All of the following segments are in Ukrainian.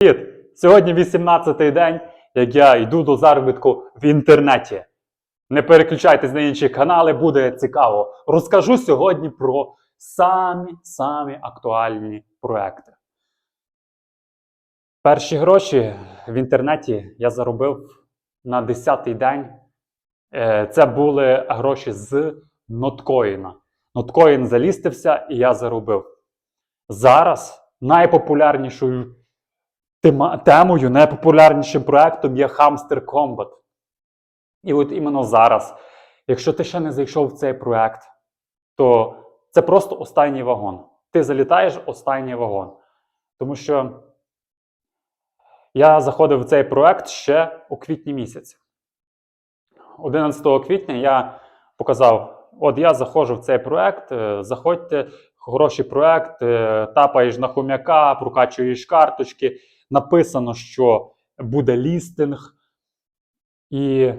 Привіт! Сьогодні 18-й день, як я йду до заробітку в інтернеті. Не переключайтесь на інші канали, буде цікаво. Розкажу сьогодні про самі-самі актуальні проекти. Перші гроші в інтернеті я заробив на 10-й день. Е, Це були гроші з ноткоїна. Ноткоін залістився і я заробив. Зараз найпопулярнішою тема, темою, найпопулярнішим проектом є Hamster Combat. І от іменно зараз, якщо ти ще не зайшов в цей проект, то це просто останній вагон. Ти залітаєш останній вагон. Тому що я заходив в цей проект ще у квітні місяці. 11 квітня я показав: от я заходжу в цей проект, е, заходьте, хороший проект, е, тапаєш на хом'яка, прокачуєш карточки. Написано, що буде лістинг. І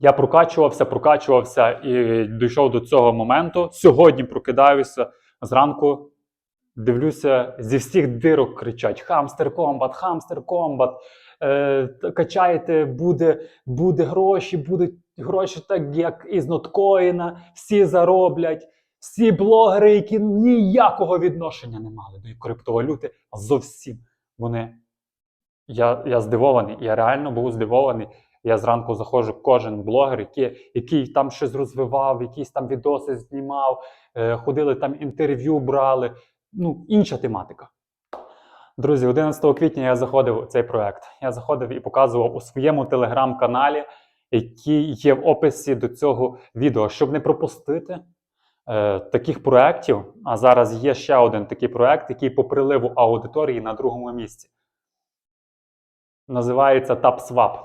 я прокачувався, прокачувався і дійшов до цього моменту. Сьогодні прокидаюся зранку, дивлюся, зі всіх дирок кричать: Хамстер комбат, хамстер комбат. Е, качайте, буде, буде гроші, будуть гроші, так як із ноткоїна, всі зароблять. Всі блогери, які ніякого відношення не мали до криптовалюти, зовсім вони. Я, я здивований, я реально був здивований. Я зранку заходжу, кожен блогер, який, який там щось розвивав, якісь там відоси знімав, е, ходили там інтерв'ю брали. Ну, інша тематика. Друзі, 11 квітня я заходив у цей проект. Я заходив і показував у своєму телеграм-каналі, який є в описі до цього відео, щоб не пропустити таких проєктів. А зараз є ще один такий проект, який по приливу аудиторії на другому місці. Називається TapSwap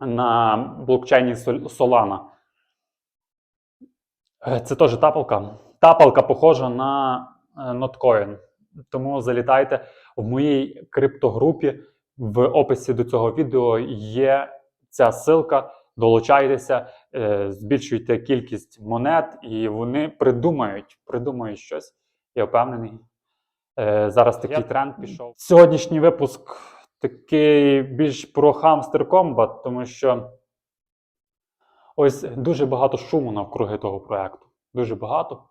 на блокчейні Solana. Е, Це теж тапалка. Тапалка похожа на е, Notcoin. Тому залітайте в моїй криптогрупі. В описі до цього відео є ця ссылка. Долучайтеся, е, збільшуйте кількість монет, і вони придумають, придумають щось. Я впевнений. Е, Зараз такий тренд пішов. Сьогоднішній випуск такий більш про Hamster Combat, тому що ось дуже багато шуму навкруги того проекту. Дуже багато.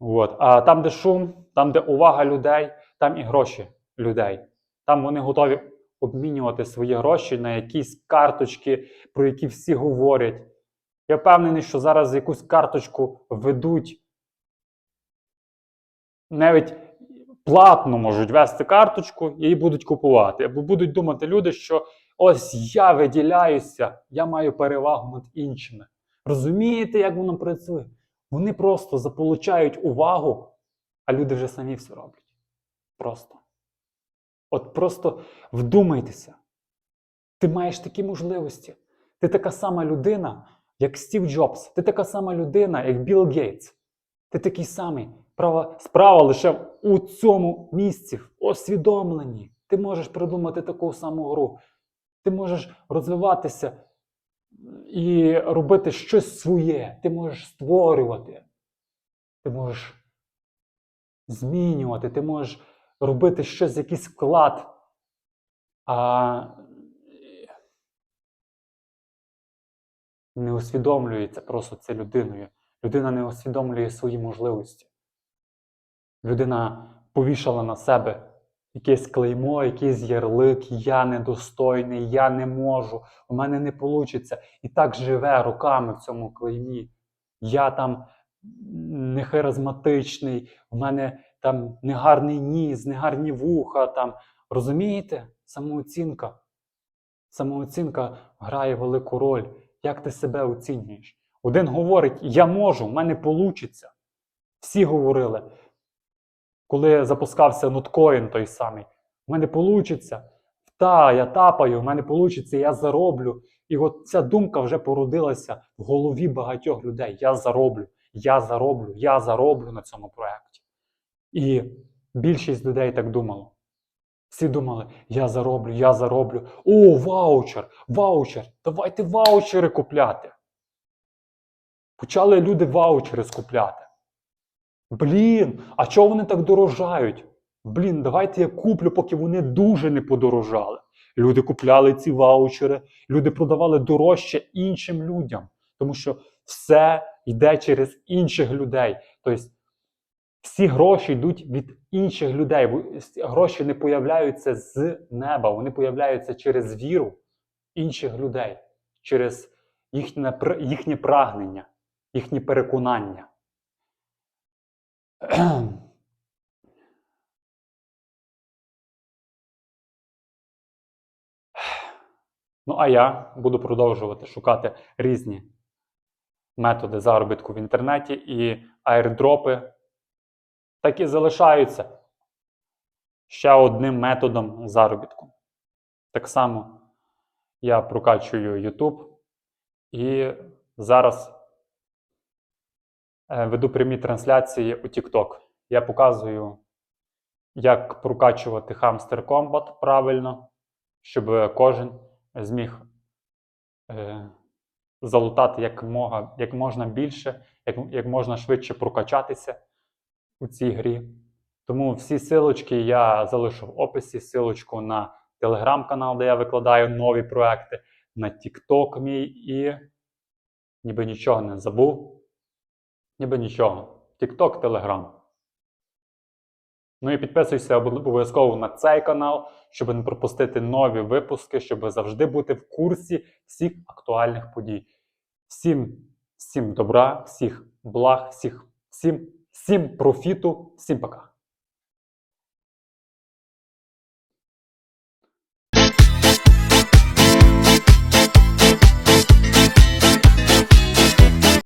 От. А там, де шум, там, де увага людей, там і гроші людей. Там вони готові обмінювати свої гроші на якісь карточки, про які всі говорять. Я впевнений, що зараз якусь карточку ведуть. Навіть платно можуть вести карточку і її будуть купувати. Або будуть думати люди, що ось я виділяюся, я маю перевагу над іншими. Розумієте, як воно працює? Вони просто заполучають увагу, а люди вже самі все роблять. Просто. От просто вдумайтеся. Ти маєш такі можливості. Ти така сама людина, як Стів Джобс. Ти така сама людина, як Білл Гейтс. Ти такий самий. Права, справа лише у цьому місці, в освідомленні. Ти можеш придумати таку саму гру. Ти можеш розвиватися і робити щось своє. Ти можеш створювати. Ти можеш змінювати, ти можеш робити щось, якийсь вклад. А не усвідомлюється просто це людиною. Людина не усвідомлює свої можливості. Людина повішала на себе якесь клеймо, якийсь ярлик, я недостойний, я не можу, у мене не вийде. І так живе роками в цьому клеймі. Я там не харизматичний, у мене там негарний ніс, негарні вуха. Там. Розумієте? Самооцінка. Самооцінка грає велику роль. Як ти себе оцінюєш? Один говорить: Я можу, в мене вийде. Всі говорили, коли запускався ноткоін той самий, в мене вийде. Та, я тапаю, в мене вийде, я зароблю. І от ця думка вже породилася в голові багатьох людей. Я зароблю, я зароблю, я зароблю на цьому проєкті. І більшість людей так думало. Всі думали, я зароблю, я зароблю. О, ваучер, ваучер, давайте ваучери купляти. Почали люди ваучери скупляти. Блін, а чого вони так дорожають? Блін, давайте я куплю, поки вони дуже не подорожали. Люди купляли ці ваучери, люди продавали дорожче іншим людям, тому що все йде через інших людей. Тобто всі гроші йдуть від інших людей. Гроші не появляються з неба, вони появляються через віру інших людей, через їхнє, їхнє прагнення, їхні переконання. Ну, а я буду продовжувати шукати різні методи заробітку в інтернеті і аірдропи так і залишаються ще одним методом заробітку. Так само я прокачую YouTube і зараз е, веду прямі трансляції у TikTok. Я показую, як прокачувати Hamster Combat правильно, щоб кожен зміг е, залутати як, мога, як можна більше, як, як можна швидше прокачатися у цій грі. Тому всі силочки я залишу в описі, силочку на телеграм-канал, де я викладаю нові проекти, на TikTok мій і ніби нічого не забув. Ніби нічого. TikTok, Telegram. Ну і підписуйся обов'язково на цей канал, щоб не пропустити нові випуски, щоб завжди бути в курсі всіх актуальних подій. Всім, всім добра, всіх благ, всіх, всім, всім профіту, всім пока.